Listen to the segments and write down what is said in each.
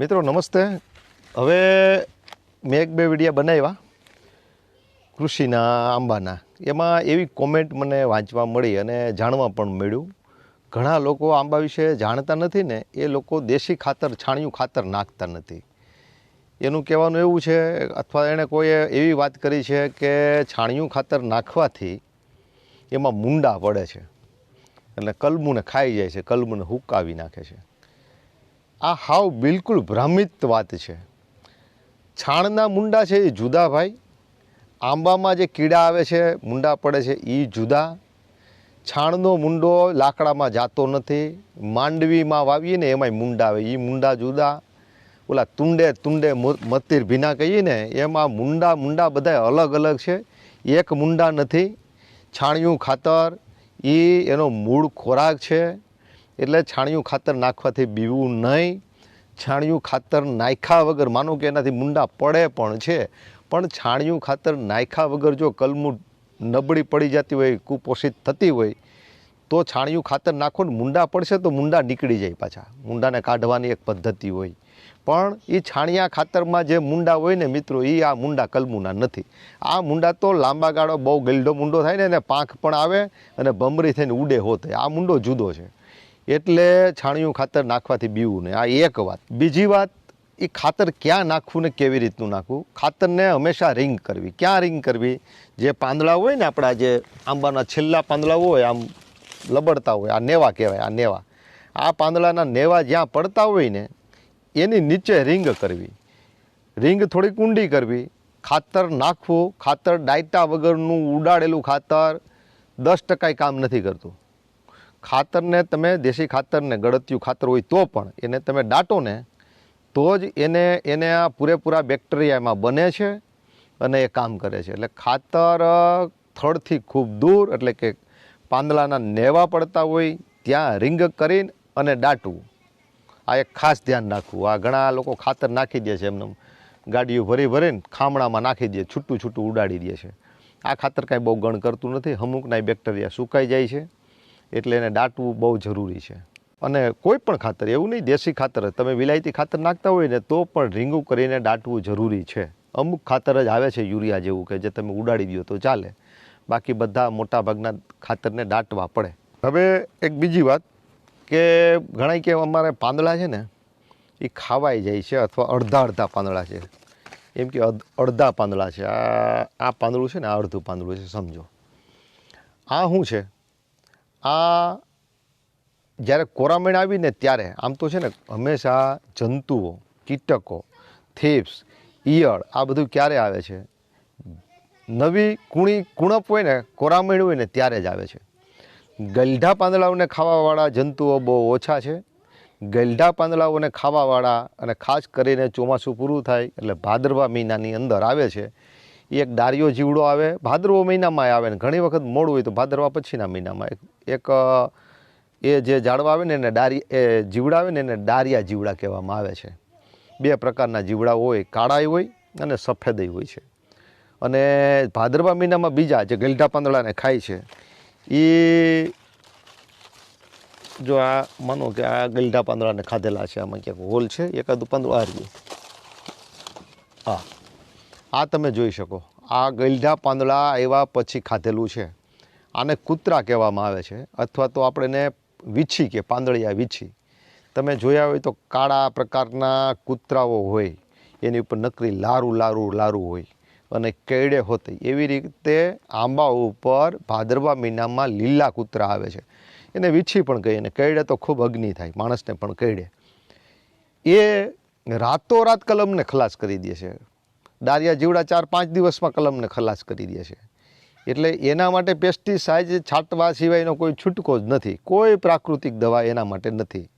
મિત્રો, નમસ્તે. હવે મેં એક બે વિડીયા બનાવ્યા કૃષિના, આંબાના. એમાં એવી કોમેન્ટ મને વાંચવા મળી અને જાણવા પણ મળ્યું. ઘણા લોકો આંબા વિશે જાણતા નથી ને, એ લોકો દેશી ખાતર, છાણિયું ખાતર નાખતા નથી. એનું કહેવાનું એવું છે, અથવા એણે કોઈએ એવી વાત કરી છે કે છાણિયું ખાતર નાખવાથી એમાં મુંડા પડે છે. એટલે કલમુને ખાઈ જાય છે, કલમુને હુકાવી નાખે છે. આ હાવ બિલકુલ ભ્રમિત વાત છે. છાણના મુંડા છે એ જુદા ભાઈ. આંબામાં જે કીડા આવે છે, મુંડા પડે છે એ જુદા. છાણનો મુંડો લાકડામાં જાતો નથી. માંડવીમાં વાવીએ ને એમાંય મુંડા આવે. એ મુંડા જુદા. ઓલા તુંડે તુંડે મતીર ભીના કહીએ ને, એમાં મુંડા મુંડા બધા અલગ અલગ છે. એક મુંડા નથી. છાણિયું ખાતર એ એનો મૂળ ખોરાક છે. એટલે છાણિયું ખાતર નાખવાથી બીવું નહીં. છાણિયું ખાતર નાખ્યા વગર, માનો કે એનાથી મુંડા પડે પણ છે, પણ છાણિયું ખાતર નાખ્યા વગર જો કલમું નબળી પડી જતી હોય, કુપોષિત થતી હોય, તો છાણિયું ખાતર નાખો ને મુંડા પડશે તો મુંડા નીકળી જાય પાછા. મુંડાને કાઢવાની એક પદ્ધતિ હોય. પણ એ છાણિયા ખાતરમાં જે મુંડા હોય ને મિત્રો એ આ મુંડા કલમુના નથી. આ મુંડા તો લાંબા ગાળો બહુ ગલડો મુંડો થાય ને, એને પાંખ પણ આવે અને ભમરી થઈને ઉડે હોતે આ મુંડો જુદો છે. એટલે છાણિયું ખાતર નાખવાથી બીવું ને. આ એક વાત. બીજી વાત એ ખાતર ક્યાં નાખવું ને કેવી રીતનું નાખવું? ખાતરને હંમેશા રિંગ કરવી. ક્યાં રિંગ કરવી? જે પાંદડા હોય ને આપણા જે આંબાના છેલ્લા પાંદડા હોય, આમ લબડતા હોય, આ નેવા કહેવાય, આ નેવા. આ પાંદડાના નેવા જ્યાં પડતા હોય ને, એની નીચે રિંગ કરવી. રિંગ થોડીક ઊંડી કરવી. ખાતર નાખવું. ખાતર ડાયટા વગરનું ઉડાડેલું ખાતર દસ ટકાય કામ નથી કરતું. ખાતરને તમે દેશી ખાતરને ગળતિયું ખાતર હોય તો પણ એને તમે દાટો ને તો જ એને એને આ પૂરેપૂરા બેક્ટેરિયા એમાં બને છે અને એ કામ કરે છે. એટલે ખાતર થડથી ખૂબ દૂર એટલે કે પાંદડાના નેવા પડતા હોય ત્યાં રિંગ કરીને અને દાટવું આ એક ખાસ ધ્યાન રાખવું. આ ઘણા લોકો ખાતર નાખી દે છે એમને ગાડીઓ ભરી ભરીને ખામણામાં નાખી દે, છૂટું છૂટું ઉડાડી દે છે. આ ખાતર કાંઈ બહુ ગણ કરતું નથી. અમુકના બેક્ટેરિયા સુકાઈ જાય છે. એટલે એને દાટવું બહુ જરૂરી છે. અને કોઈ પણ ખાતર, એવું નહીં દેશી ખાતર, તમે વિલાયતી ખાતર નાખતા હોય ને તો પણ રીંગું કરીને દાટવું જરૂરી છે. અમુક ખાતર જ આવે છે યુરિયા જેવું કે જે તમે ઉડાડી દો તો ચાલે. બાકી બધા મોટા ભાગના ખાતરને દાટવા પડે. હવે એક બીજી વાત કે ઘણા કે અમારે પાંદડા છે ને એ ખાવાઈ જાય છે અથવા અડધા અડધા પાંદડા છે. એમ કે અડધા પાંદડા છે. આ આ પાંદડું છે ને, આ અડધું પાંદડું છે, સમજો. આ શું છે? આ જ્યારે કોરામણ આવીને ત્યારે, આમ તો છે ને, હંમેશા જંતુઓ, કીટકો, થેપ્સ, ઈયળ, આ બધું ક્યારે આવે છે? નવી કુણી, કુણપ હોય ને, કોરામણ હોય ને, ત્યારે જ આવે છે. ગલઢા પાંદડાઓને ખાવાવાળા જંતુઓ બહુ ઓછા છે. ગલઢા પાંદડાઓને ખાવાવાળા અને ખાસ કરીને ચોમાસું પૂરું થાય એટલે ભાદરવા મહિનાની અંદર આવે છે. એ એક ડારિયો જીવડો આવે. ભાદરવો મહિનામાં આવે ને ઘણી વખત મોડું હોય તો ભાદરવા પછીના મહિનામાં એક એ જે ઝાડવા આવે ને એને ડારી, એ જીવડા ને એને ડારિયા જીવડા કહેવામાં આવે છે. બે પ્રકારના જીવડા હોય, કાળાય હોય અને સફેદય હોય છે. અને ભાદરવા મહિનામાં બીજા જે ગલઢા પાંદડાને ખાય છે એ જો આ માનો કે આ ગલઢા પાંદડાને ખાધેલા છે, આમાં ક્યાંક હોલ છે, એકાદું પાંદડું આ રહ્યું. હા. આ તમે જોઈ શકો. આ ગલઢા પાંદડા આવ્યા પછી ખાધેલું છે. આને કૂતરા કહેવામાં આવે છે. અથવા તો આપણે એને વીછી કે પાંદડિયા વીછી. તમે જોયા હોય તો કાળા પ્રકારના કૂતરાઓ હોય, એની ઉપર નકરી લારું લારું લારું હોય અને કેળે હોતી. એવી રીતે આંબા ઉપર ભાદરવા મહિનામાં લીલા કૂતરા આવે છે. એને વીછી પણ કહીએ અને કેળે તો ખૂબ અગ્નિ થાય, માણસને પણ કેળે. એ રાતોરાત કલમને ખલાસ કરી દે છે. ડારિયા જીવડા ચાર પાંચ દિવસમાં કલમને ખલાસ કરી દે છે. એટલે એના માટે પેસ્ટિસાઇડ છાંટવા સિવાયનો કોઈ છૂટકો જ નથી. કોઈ પ્રાકૃતિક દવા એના માટે નથી.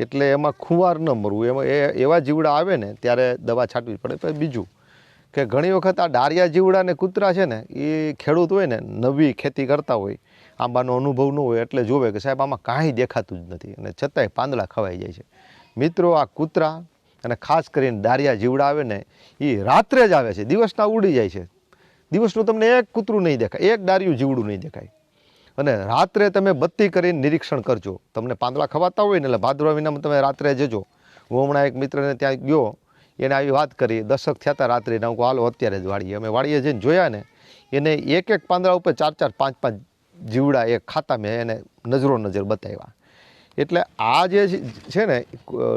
એટલે એમાં ખુવાર ન મરવું. એમાં એ, એવા જીવડા આવે ને ત્યારે દવા છાંટવી પડે. પછી બીજું કે ઘણી વખત આ ડારિયા જીવડા ને કૂતરા છે ને, એ ખેડૂત હોય ને, નવી ખેતી કરતા હોય, આંબાનો અનુભવ ન હોય એટલે જોવે કે સાહેબ આમાં કાંઈ દેખાતું જ નથી. અને છતાંય પાંદડા ખવાઈ જાય છે. મિત્રો, આ કૂતરા અને ખાસ કરીને ડારિયા જીવડા આવે ને એ રાત્રે જ આવે છે. દિવસના ઉડી જાય છે. દિવસનું તમને એક કૂતરું નહીં દેખાય. એક દારિયું જીવડું નહીં દેખાય. અને રાત્રે તમે બત્તી કરીને નિરીક્ષણ કરજો. તમને પાંદડા ખવાતા હોય ને એટલે ભાદરવા વિનામાં તમે રાત્રે જજો. હું હમણાં એક મિત્રને ત્યાં ગયો. એને આવી વાત કરી. દશક થયા હતા રાત્રે. હું હાલો, અત્યારે જ વાળીએ. અમે વાળીએ જઈને જોયા ને, એને એક એક પાંદડા ઉપર ચાર ચાર પાંચ પાંચ જીવડા એ ખાતા મેં એને નજરો નજર બતાવ્યા. એટલે આ જે છે ને,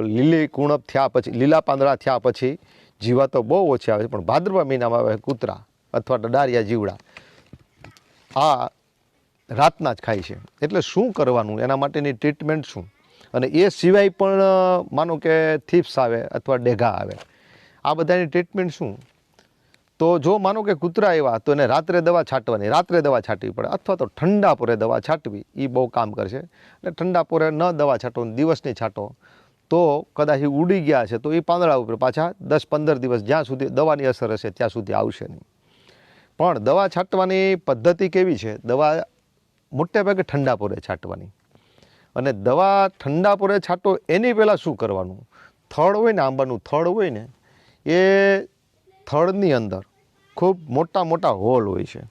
લીલી કુણપ થયા પછી, લીલા પાંદડા થયા પછી જીવાતો બહુ ઓછી આવે છે. પણ ભાદરવા મહિનામાં આવે કૂતરા અથવા ડડારિયા જીવડા. આ રાતના જ ખાય છે. એટલે શું કરવાનું? એના માટેની ટ્રીટમેન્ટ શું? અને એ સિવાય પણ માનો કે થીપ્સ આવે અથવા ડેઘા આવે. આ બધાની ટ્રીટમેન્ટ શું? તો જો માનો કે કૂતરા એવા તો એને રાત્રે દવા છાંટવાની, રાત્રે દવા છાંટવી પડે. અથવા તો ઠંડા પોરે દવા છાંટવી એ બહુ કામ કરશે. એટલે ઠંડા પોરે ન દવા છાંટો દિવસની છાંટો. તો કદાચ ઉડી ગયા છે, તો એ પાંદડા ઉપર પાછા દસ પંદર દિવસ જ્યાં સુધી દવાની અસર હશે, ત્યાં સુધી આવશે નહીં. પણ દવા છાંટવાની પદ્ધતિ કેવી છે? દવા મોટે ભાગે ઠંડા પોરે છાંટવાની. અને દવા ઠંડા પોરે છાંટો, એની પહેલાં શું કરવાનું? થડ હોય ને આંબાનું થડ હોય ને, એ થડની અંદર ખૂબ મોટા મોટા હોલ હોય છે.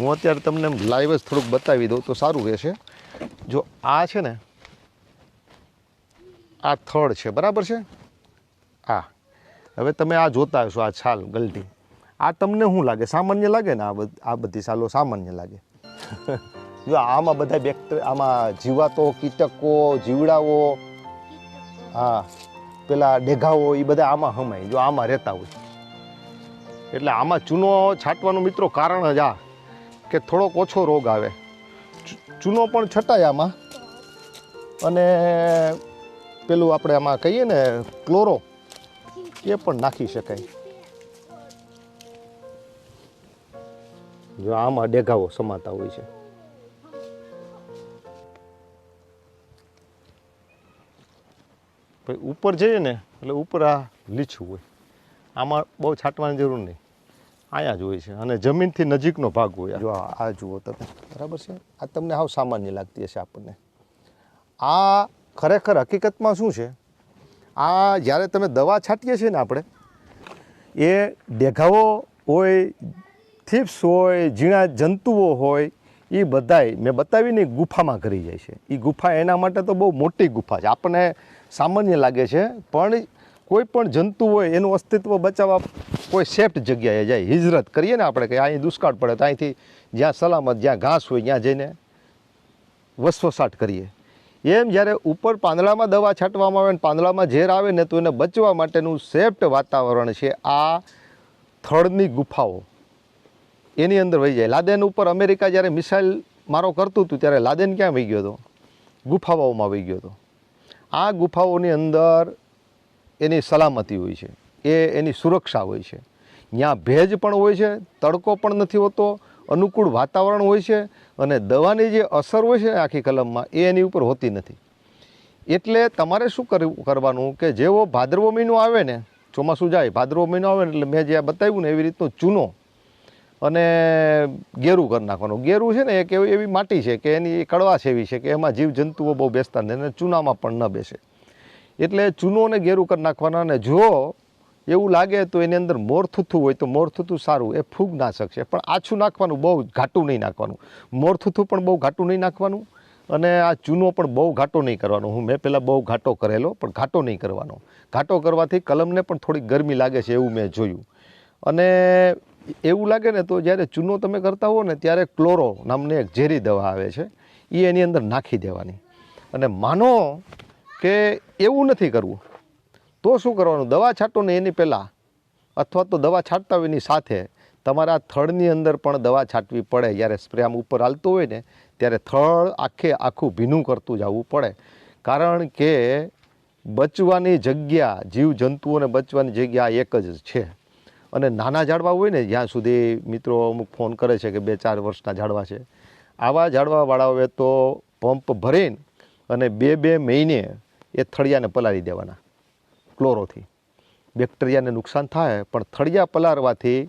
હું અત્યારે તમને લાઈવ જ થોડુંક બતાવી દઉં તો સારું રહેશે. જો આ છે ને આ થડ છે બરાબર છે? આ. હવે તમે આ જોતા હશો આ છાલ ગલટી. આ તમને શું લાગે? સામાન્ય લાગે ને આ આ બધી સાલો સામાન્ય લાગે? જો આમાં બધા બેક્ટેરિયા આમાં જીવાતો કીટકો જીવડાઓ હા પેલા ડેઘાઓ એ બધા આમાં હમાય. જો આમાં રહેતા હોય. એટલે આમાં ચૂનો છાંટવાનું મિત્રો કારણ જ આ, કે થોડોક ઓછો રોગ આવે. ચૂનો પણ છટાય આમાં. અને પેલું આપણે આમાં કહીએ ને, ક્લોરો, એ પણ નાખી શકાય. જો આમાં ડેઘાઓ સમાતા હોય છે. ઉપર જઈએ ને, એટલે ઉપર આ લીછું હોય. આમાં બહુ છાંટવાની જરૂર નહીં. અહીંયા જ હોય છે અને જમીનથી નજીકનો ભાગ હોય જો આ જુઓ તમે, બરાબર છે? આ તમને હાવ સામાન્ય લાગતી હશે આપણને. આ ખરેખર હકીકતમાં શું છે? આ જ્યારે તમે દવા છાંટીએ છીએ ને આપણે, એ ડેઘાઓ હોય, થીપ્સ હોય, ઝીણા જંતુઓ હોય એ બધાય મેં બતાવીને ગુફામાં કરી જાય છે. એ ગુફા એના માટે તો બહુ મોટી ગુફા છે. આપણને સામાન્ય લાગે છે, પણ કોઈ પણ જંતુ હોય, એનું અસ્તિત્વ બચાવવા કોઈ સેફ્ટ જગ્યાએ જાય, હિજરત કરીએ ને આપણે કે અહીં દુષ્કાળ પડે, તો અહીંથી જ્યાં સલામત, જ્યાં ઘાસ હોય, ત્યાં જઈને વસવસાટ કરીએ. એમ જ્યારે ઉપર પાંદડામાં દવા છાંટવામાં આવે ને પાંદડામાં ઝેર આવે ને તો એને બચવા માટેનું સેફ્ટ વાતાવરણ છે આ થડની ગુફાઓ. એની અંદર વહી જાય. લાદેન ઉપર અમેરિકા જ્યારે મિસાઇલ મારો કરતું હતું ત્યારે લાદેન ક્યાં વહી ગયો હતો? ગુફાઓમાં વહી ગયો હતો. આ ગુફાઓની અંદર એની સલામતી હોય છે, એ એની સુરક્ષા હોય છે. ત્યાં ભેજ પણ હોય છે, તડકો પણ નથી હોતો, અનુકૂળ વાતાવરણ હોય છે અને દવાની જે અસર હોય છે આખી કલમમાં, એ એની ઉપર હોતી નથી. એટલે તમારે શું કરવું કરવાનું કે જેવો ભાદરવો મહિનો આવે ને, ચોમાસું જાય, ભાદરવો મહિનો આવે એટલે મેં જે બતાવ્યું ને એવી રીતનો ચૂનો અને ગેરું કરી નાખવાનું. ગેરું છે ને એક એવી એવી માટી છે કે એની કડવાશ એવી છે કે એમાં જીવજંતુઓ બહુ બેસતા નથી અને ચૂનામાં પણ ન બેસે. એટલે ચૂનોને ગેરું કરી નાખવાના અને જો એવું લાગે તો એની અંદર મોરથૂથું હોય તો મોરથૂથું સારું, એ ફૂગ નાશક છે. પણ આછું નાખવાનું બહુ ઘાટું નહીં નાખવાનું. મોરથૂથું પણ બહુ ઘાટું નહીં નાખવાનું અને આ ચૂનો પણ બહુ ઘાટો નહીં કરવાનો. હું મેં પહેલાં બહુ ઘાટો કરેલો, પણ ઘાટો નહીં કરવાનો. ઘાટો કરવાથી કલમને પણ થોડીક ગરમી લાગે છે એવું મેં જોયું. અને એવું લાગે ને તો જ્યારે ચૂનો તમે કરતા હો ને ત્યારે ક્લોરો નામની એક ઝેરી દવા આવે છે એ એની અંદર નાખી દેવાની. અને માનો કે એવું નથી કરવું. તો શું કરવાનું? દવા છાંટો ને એની પહેલાં. અથવા તો દવા છાંટતા હોય એની સાથે. તમારા થડની અંદર પણ દવા છાંટવી પડે. જ્યારે સ્પ્રે આમ ઉપર હાલતું હોય ને, ત્યારે થળ આખે આખું ભીનું કરતું જવું પડે. કારણ કે બચવાની જગ્યા, જીવજંતુઓને બચવાની જગ્યા એક જ છે. અને નાના ઝાડવા હોય ને, જ્યાં સુધી મિત્રો અમુક ફોન કરે છે કે બે ચાર વર્ષના ઝાડવા છે. આવા ઝાડવાવાળાઓએ તો પંપ ભરીને અને બે બે મહિને એ થળિયાને પલાળી દેવાના, ક્લોરોથી. બેક્ટેરિયાને નુકસાન થાય, પણ થળિયા પલાળવાથી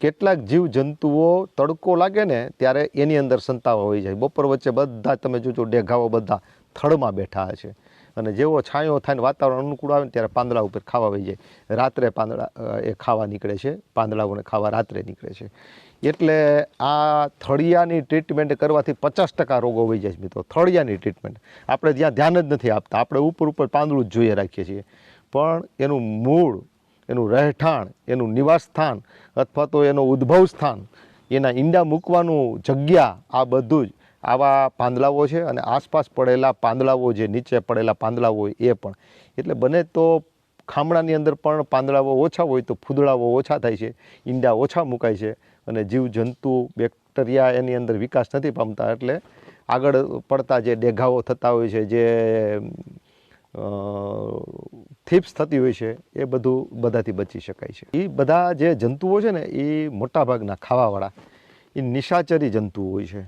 કેટલાક જીવજંતુઓ તડકો લાગે ને, ત્યારે એની અંદર સંતાવા હોઈ જાય બપોર વચ્ચે બધા, તમે જોજો ડેઘાઓ બધા થડમાં બેઠા છે. અને જેવો છાંયો થાય વાતાવરણ અનુકૂળ આવે ને, ત્યારે પાંદડા ઉપર ખાવા વહી જાય. રાત્રે પાંદડા એ ખાવા નીકળે છે. પાંદડાઓને ખાવા રાત્રે નીકળે છે. એટલે આ થળિયાની ટ્રીટમેન્ટ કરવાથી પચાસ ટકા રોગો વહી જાય છે મિત્રો, થળિયાની ટ્રીટમેન્ટ આપણે ત્યાં ધ્યાન જ નથી આપતા. આપણે ઉપર ઉપર પાંદડું જ જોઈએ રાખીએ છીએ. પણ એનું મૂળ, એનું રહેઠાણ, એનું નિવાસસ્થાન અથવા તો એનું ઉદ્ભવ સ્થાન, એના ઈંડા મૂકવાનું જગ્યા, આ બધું જ આવા પાંદડાઓ છે અને આસપાસ પડેલા પાંદડાઓ જે નીચે પડેલા પાંદડાઓ હોય એ પણ. એટલે બને તો ખામણાની અંદર પણ પાંદડાઓ ઓછા હોય તો ફૂદડાઓ ઓછા થાય છે, ઈંડા ઓછા મુકાય છે. અને જીવજંતુઓ બેક્ટેરિયા એની અંદર વિકાસ નથી પામતા. એટલે આગળ પડતા જે ડેઘાઓ થતા હોય છે, જે થીપ્સ થતી હોય છે, એ બધું બધાથી બચી શકાય છે. એ બધા જે જંતુઓ છે ને એ મોટાભાગના ખાવાવાળા. એ નિશાચરી જંતુઓ હોય છે.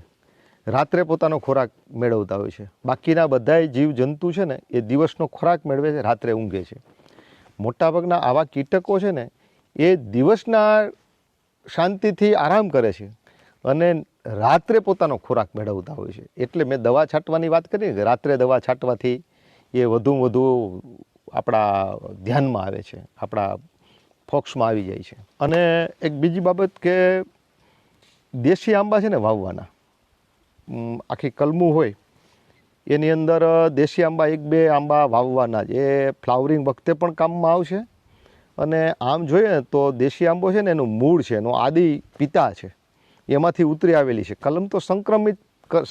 રાત્રે પોતાનો ખોરાક મેળવતા હોય છે. બાકીના બધાય જીવજંતુ છે ને, એ દિવસનો ખોરાક મેળવે છે, રાત્રે ઊંઘે છે. મોટાભાગના આવા કીટકો છે ને, એ દિવસના શાંતિથી આરામ કરે છે અને રાત્રે પોતાનો ખોરાક મેળવતા હોય છે. એટલે મેં દવા છાંટવાની વાત કરી કે રાત્રે દવા છાંટવાથી એ વધુ વધુ આપણા ધ્યાનમાં આવે છે, આપણા ફોક્સમાં આવી જાય છે. અને એક બીજી બાબત કે દેશી આંબા છે ને વાવવાના આખી કલમું હોય, એની અંદર દેશી આંબા, એક બે આંબા વાવવાના જ. એ ફ્લાવરિંગ વખતે પણ કામમાં આવશે અને આમ જોઈએ ને તો દેશી આંબો છે ને એનું મૂળ છે, એનો આદિ પિતા છે. એમાંથી ઉતરી આવેલી છે. કલમ તો સંક્રમિત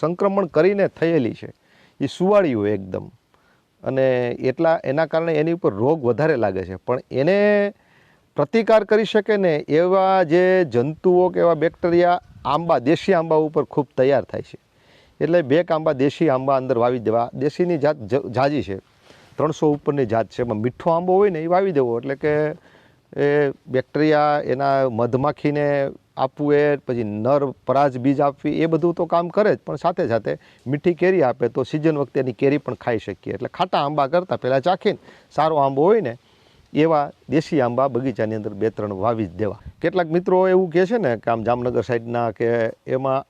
સંક્રમણ કરીને થયેલી છે. એ સુવાળી હોય એકદમ. અને એટલા, એના કારણે એની ઉપર રોગ વધારે લાગે છે. પણ એને પ્રતિકાર કરી શકે ને એવા જે જંતુઓ કે એવા બેક્ટેરિયા આંબા, દેશી આંબા ઉપર ખૂબ તૈયાર થાય છે. એટલે બે આંબા દેશી આંબા અંદર વાવી દેવા. દેશીની જાત જાજી છે. ત્રણસો ઉપરની જાત છે. એમાં મીઠો આંબો હોય ને એ વાવી દેવો. એટલે કે એ બેક્ટેરિયા એના મધમાખીને આપવું એ, પછી નર, પરાજ, બીજ આપવી, એ બધું તો કામ કરે જ. પણ સાથે સાથે મીઠી કેરી આપે તો સિઝન વખતે એની કેરી પણ ખાઈ શકીએ. એટલે ખાટા આંબા કરતાં પહેલાં ચાખીને સારો આંબો હોય ને એવા દેશી આંબા બગીચાની અંદર બે ત્રણ વાવી જ દેવા. કેટલાક મિત્રો એવું કહે છે ને કે આમ જામનગર સાઈડના કે એમાં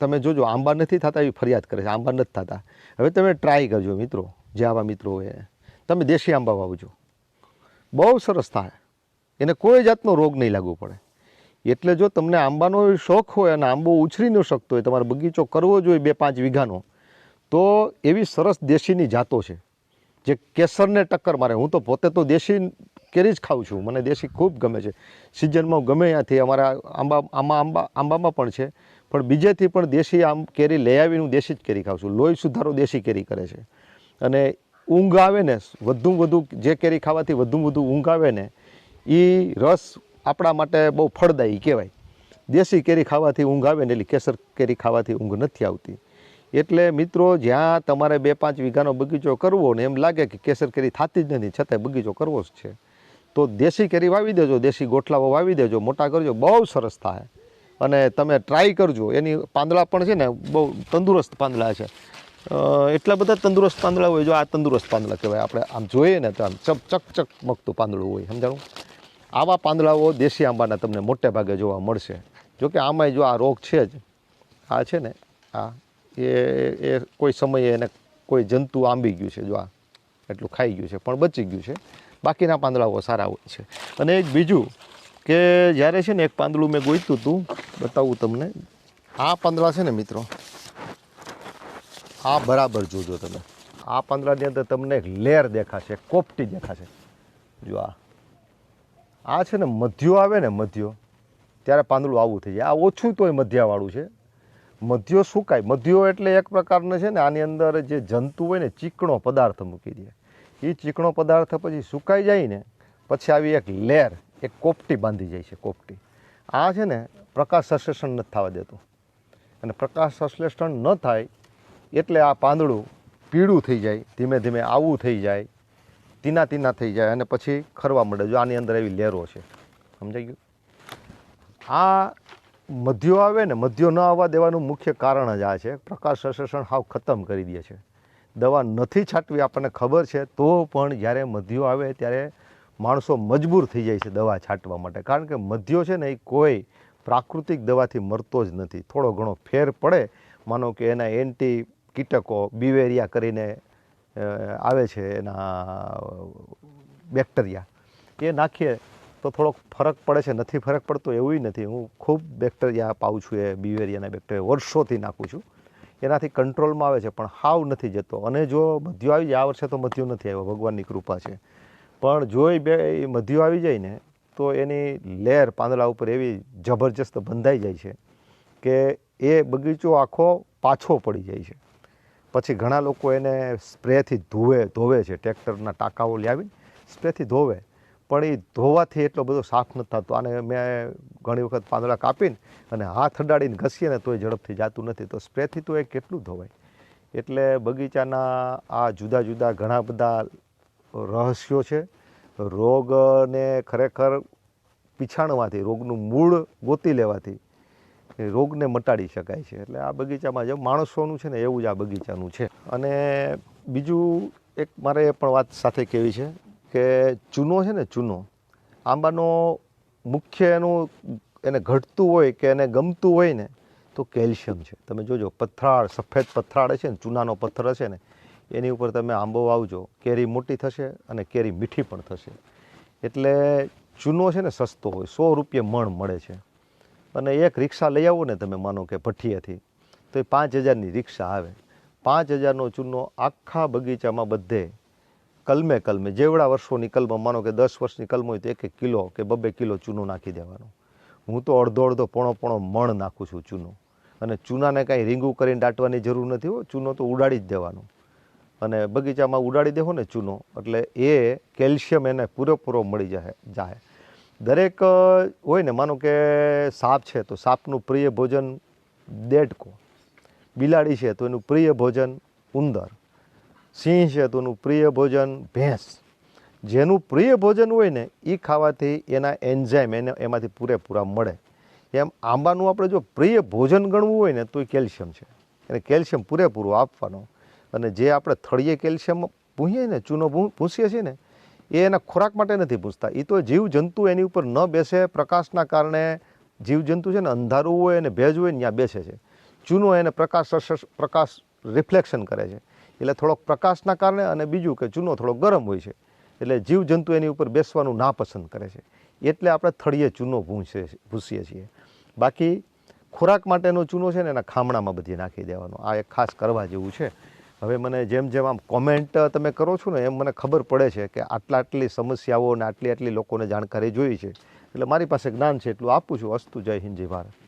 તમે જોજો, આંબા નથી થતા એવી ફરિયાદ કરે છે. આંબા નથી થતા. હવે તમે ટ્રાય કરજો મિત્રો. જે આવા મિત્રો હોય તમે દેશી આંબા વાવજો. બહુ સરસ થાય. એને કોઈ જાતનો રોગ નહીં લાગવો પડે. એટલે જો તમને આંબાનો શોખ હોય અને આંબો ઉછરી ન શકતો હોય, તમારે બગીચો કરવો જોઈએ બે પાંચ વીઘાનો, તો એવી સરસ દેશીની જાતો છે. જે કેસરને ટક્કર મારે. હું તો પોતે તો દેશી કેરી જ ખાઉં છું. મને દેશી ખૂબ ગમે છે. સિઝનમાં ગમે ત્યાંથી અમારા આંબા, આમાં આંબા, આંબામાં પણ છે. પણ બીજેથી પણ દેશી આમ કેરી લઈ આવીને હું દેશી જ કેરી ખાઉં છું. લોહી સુધારો દેશી કેરી કરે છે. અને ઊંઘ આવે ને, વધુ વધુ જે કેરી ખાવાથી વધુ વધુ ઊંઘ આવે ને એ રસ આપણા માટે બહુ ફળદાયી કહેવાય. દેશી કેરી ખાવાથી ઊંઘ આવે ને, એટલે કેસર કેરી ખાવાથી ઊંઘ નથી આવતી. એટલે મિત્રો, જ્યાં તમારે બે પાંચ વીઘાનો બગીચો કરવો ને, એમ લાગે કે કેસર કેરી થતી જ નથી, છતાંય બગીચો કરવો જ છે. તો દેશી કેરી વાવી દેજો, દેશી ગોઠલાઓ વાવી દેજો, મોટા કરજો, બહુ સરસ થાય. અને તમે ટ્રાય કરજો, એની પાંદડા પણ છે ને, બહુ તંદુરસ્ત પાંદડા છે. એટલા બધા તંદુરસ્ત પાંદડા હોય, જો આ તંદુરસ્ત પાંદડા કહેવાય આપણે. આમ જોઈએ ને તો આમ ચક ચક ચક મગતું પાંદડું હોય, સમજાણું? આવા પાંદડાઓ દેશી આંબાના તમને મોટે ભાગે જોવા મળશે. જોકે આમાંય જો આ રોગ છે જ. આ છે ને, આ, એ એ કોઈ સમયે એને કોઈ જંતુ આંબી ગયું છે, જો આ એટલું ખાઈ ગયું છે, પણ બચી ગયું છે. બાકીના પાંદડાઓ સારા હોય છે. અને એક બીજું કે જ્યારે છે ને એક પાંદડું મેં ગોઈતું હતું બતાવું તમને. આ પાંદડા છે ને મિત્રો આ બરાબર જોજો તમે. આ પાંદડાની અંદર તમને એક લેર દેખાશે, કોપટી દેખાશે. જો આ. આ છે ને, મધ્યો આવે ને, મધ્યો, ત્યારે પાંદડું આવું થઈ જાય. આ ઓછું તોય મધ્યાવાળું છે. મધ્યો સુકાય મધ્યો એટલે એક પ્રકારનો છે ને, આની અંદર જે જંતુ હોય ને, ચીકણો પદાર્થ મૂકી દે. એ ચીકણો પદાર્થ પછી સુકાઈ જાય ને, પછી આવી એક લેર, એક કોપટી બાંધી જાય છે, કોપટી. આ છે ને, પ્રકાશ સંશ્લેષણ નથી થવા દેતું. અને પ્રકાશ સંશ્લેષણ ન થાય એટલે આ પાંદડું પીળું થઈ જાય, ધીમે ધીમે આવું થઈ જાય તીના તીના થઈ જાય અને પછી ખરવા મળે જો આની અંદર એવી લેરો છે. સમજાઈ ગયું? આ મધ્યો આવે ને, મધ્યો ન આવવા દેવાનું મુખ્ય કારણ જ આ છે. પ્રકાશ સંશ્લેષણ હાવ ખતમ કરી દે છે. દવા નથી છાંટવી આપણને ખબર છે, તો પણ જ્યારે મધ્યો આવે ત્યારે માણસો મજબૂર થઈ જાય છે દવા છાંટવા માટે. કારણ કે મધ્યો છે ને, એ કોઈ પ્રાકૃતિક દવાથી મરતો જ નથી. થોડો ઘણો ફેર પડે. માનો કે એના એન્ટી કીટકો, બિવેરિયા કરીને આવે છે એના, બેક્ટેરિયા. એ નાખીએ તો થોડોક ફરક પડે છે. નથી ફરક પડતો એવું નથી. હું ખૂબ બેક્ટેરિયા પાઉં છું એ બિવેરિયાના બેક્ટેરિયા, વર્ષોથી નાખું છું. એનાથી કંટ્રોલમાં આવે છે, પણ હાવ નથી જતો. અને જો મધ્યો આવી જાય, આ વર્ષે તો મધ્યો નથી આવ્યો, ભગવાનની કૃપા છે. પણ જો એ બે મધ્યો આવી જાય ને, તો એની લેર પાંદડા ઉપર એવી જબરજસ્ત બંધાઈ જાય છે કે એ બગીચો આખો પાછો પડી જાય છે. પછી ઘણા લોકો એને સ્પ્રેથી ધોવે ધોવે છે, ટ્રેક્ટરના ટાંકાઓ લાવીને સ્પ્રેથી ધોવે. પણ એ ધોવાથી એટલો બધો સાફ નથી થતો. અને મેં ઘણી વખત પાંદડા કાપીને અને હાથ અડાડીને ઘસીએ ને તોય ઝડપથી જાતું નથી. તો સ્પ્રેથી તો એ કેટલું ધોવાય? એટલે બગીચાના આ જુદા જુદા ઘણા બધા રહસ્યો છે. રોગને ખરેખર પીછાણવાથી રોગનું મૂળ ગોતી લેવાથી એ રોગને મટાડી શકાય છે. એટલે આ બગીચામાં જે માણસોનું છે ને, એવું જ આ બગીચાનું છે. અને બીજું એક મારે એ પણ વાત સાથે કહેવી છે કે ચૂનો છે ને, ચૂનો, આંબાનો મુખ્ય એનું એને ઘટતું હોય કે એને ગમતું હોય ને, તો કેલ્શિયમ છે. તમે જોજો, પથરાળ, સફેદ પથરાળ છે ને, ચૂનાનો પથ્થર હશે ને, એની ઉપર તમે આંબો વાવજો, કેરી મોટી થશે અને કેરી મીઠી પણ થશે. એટલે ચૂનો છે ને, સસ્તો હોય. સો રૂપિયે મણ મળે છે. અને એક રિક્ષા લઈ આવો ને તમે, માનો કે ભઠ્ઠીએથી, તો એ પાંચ હજારની રિક્ષા આવે. પાંચ હજારનો ચૂનો આખા બગીચામાં બધે, કલમે કલમે, જેવડા વર્ષોની કલમ, માનો કે દસ વર્ષની કલમ હોય તો એક એક કિલો કે બબે કિલો ચૂનો નાખી દેવાનો. હું તો અડધો અડધો પોણો પોણો મણ નાખું છું ચૂનો. અને ચૂનાને કાંઈ રીંગું કરીને દાટવાની જરૂર નથી હો, ચૂનો તો ઉડાડી જ દેવાનો. અને બગીચામાં ઉડાડી દેવો ને ચૂનો, એટલે એ કેલ્શિયમ એને પૂરેપૂરો મળી જાય જાય દરેક હોય ને, માનો કે સાપ છે, તો સાપનું પ્રિય ભોજન દેડકો. બિલાડી છે, તો એનું પ્રિય ભોજન ઉંદર. સિંહ છે, તો એનું પ્રિય ભોજન ભેંસ. જેનું પ્રિય ભોજન હોય ને એ ખાવાથી એના એન્ઝાઇમ, એને, એમાંથી પૂરેપૂરા મળે. એમ આંબાનું આપણે જો પ્રિય ભોજન ગણવું હોય ને, તો એ કેલ્શિયમ છે. એને કેલ્શિયમ પૂરેપૂરું આપવાનું. અને જે આપણે થળીએ કેલ્શિયમ પૂહીએ ને, ચૂનો ભૂંસીએ છીએ ને એ એના ખોરાક માટે નથી પૂછતા. એ તો જીવજંતુ એની ઉપર ન બેસે પ્રકાશના કારણે જીવજંતુ છે ને અંધારું હોય અને ભેજ હોય ને ત્યાં બેસે છે. ચૂનો એને પ્રકાશ પ્રકાશ રિફ્લેક્શન કરે છે. એટલે થોડોક પ્રકાશના કારણે અને બીજું કે ચૂનો થોડો ગરમ હોય છે. એટલે જીવજંતુ એની ઉપર બેસવાનું ના પસંદ કરે છે. એટલે આપણે થળીએ ચૂનો ભૂંસીએ ભૂસીએ છીએ. બાકી ખોરાક માટેનો ચૂનો છે ને એના ખામણામાં બધી નાખી દેવાનો. આ એક ખાસ કરવા જેવું છે. હવે મને જેમ જેમ આમ કોમેન્ટ તમે કરો છો ને, એમ મને ખબર પડે છે કે આટલા આટલી સમસ્યાઓ અને આટલી આટલી લોકોને જાણકારી જોઈ છે. એટલે મારી પાસે જ્ઞાન છે, એટલું આપું છું. અસ્તુ જય હિન્દ, જય ભારત.